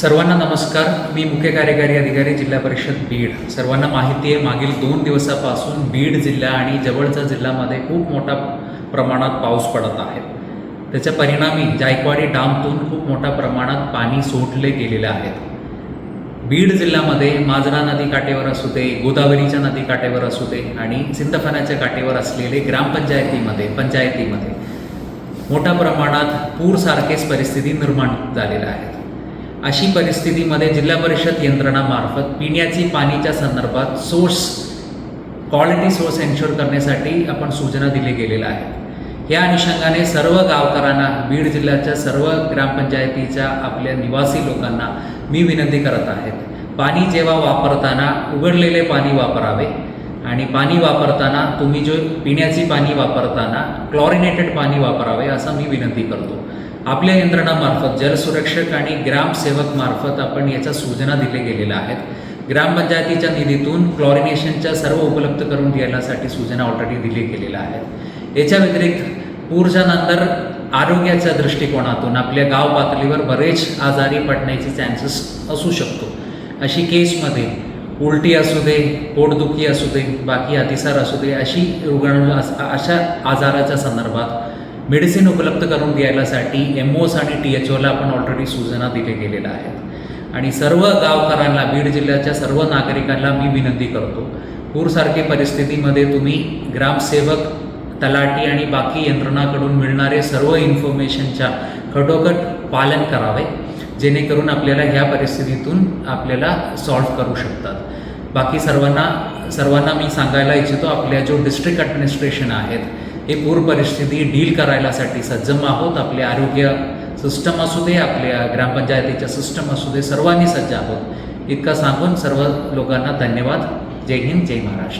सर्वांना नमस्कार. मी मुख्य कार्यकारी अधिकारी जिल्हा परिषद बीड. सर्वांना माहिती आहे मागील दोन दिवसापासून बीड जिल्हा आणि जवळच्या जिल्ह्यामध्ये खूप मोठ्या प्रमाणात पाऊस पडत आहे. त्याच्या परिणामी जायकवाडी डामतून खूप मोठ्या प्रमाणात पाणी सोडले गेलेले आहेत बीड जिल्ह्यामध्ये माजरा नदी काठेवर असू दे गोदावरीच्या नदी काठेवर असू दे आणि सिंदफनाच्या काठेवर असलेले ग्रामपंचायतीमध्ये पंचायतीमध्ये मोठ्या प्रमाणात पूरसारखेच परिस्थिती निर्माण झालेल्या आहेत अशी परिस्थितीमध्ये जिल्हा परिषद यंत्रणामार्फत पिण्याची पाणीच्या संदर्भात सोर्स क्वालिटी सोर्स एन्श्योर करण्यासाठी आपण सूचना दिली गेलेल्या आहेत. या अनुषंगाने सर्व गावकऱ्यांना बीड जिल्ह्याच्या सर्व ग्रामपंचायतीच्या आपल्या निवासी लोकांना मी विनंती करत आहेत पाणी जेव्हा वापरताना उघडलेले पाणी वापरावे आणि पाणी वापरताना तुम्ही जो पिण्याची पाणी वापरताना क्लॉरिनेटेड पाणी वापरावे असं मी विनंती करतो. आपल्या यंत्रणामार्फत जलसुरक्षक आणि ग्रामसेवक मार्फत आपण याच्या सूचना दिल्या गेलेल्या आहेत. ग्रामपंचायतीच्या निधीतून क्लॉरिनेशनच्या सर्व उपलब्ध करून द्यायलासाठी सूचना ऑलरेडी दिली गेलेल्या आहेत. याच्या व्यतिरिक्त पूरच्या नंतर आरोग्याच्या दृष्टिकोनातून आपल्या गाव पातळीवर बरेच आजारी पडण्याचे चान्सेस असू शकतो. अशी केसमध्ये उलटी असू दे पोटदुखी असू दे बाकी अतिसार असू दे अशी रुग्ण अशा आजाराच्या संदर्भात मेडिसिन उपलब्ध करून द्यायलासाठी एम ओस आणि टी एच ओला आपण ऑलरेडी सूचना दिले गेलेल्या आहेत. आणि सर्व गावकऱ्यांना बीड जिल्ह्याच्या सर्व नागरिकांना मी विनंती करतो पूरसारखी परिस्थितीमध्ये तुम्ही ग्रामसेवक तलाठी आणि बाकी यंत्रणाकडून मिळणारे सर्व इन्फॉर्मेशनच्या खटोखट पालन करावे जेणेकरून आपल्याला ह्या परिस्थितीतून आपल्याला सॉल्व्ह करू शकतात. बाकी सर्वांना सर्वांना मी सांगायला इच्छितो आपल्या जो डिस्ट्रिक्ट ॲडमिनिस्ट्रेशन आहेत हे पूर परिस्थिती डील करायलासाठी सज्जम आहोत. आपले आरोग्य सिस्टम असू दे आपल्या ग्रामपंचायतीच्या सिस्टम असू दे सर्वांनी सज्ज आहोत. इतकं सांगून सर्व लोकांना धन्यवाद. जय हिंद जय महाराष्ट्र.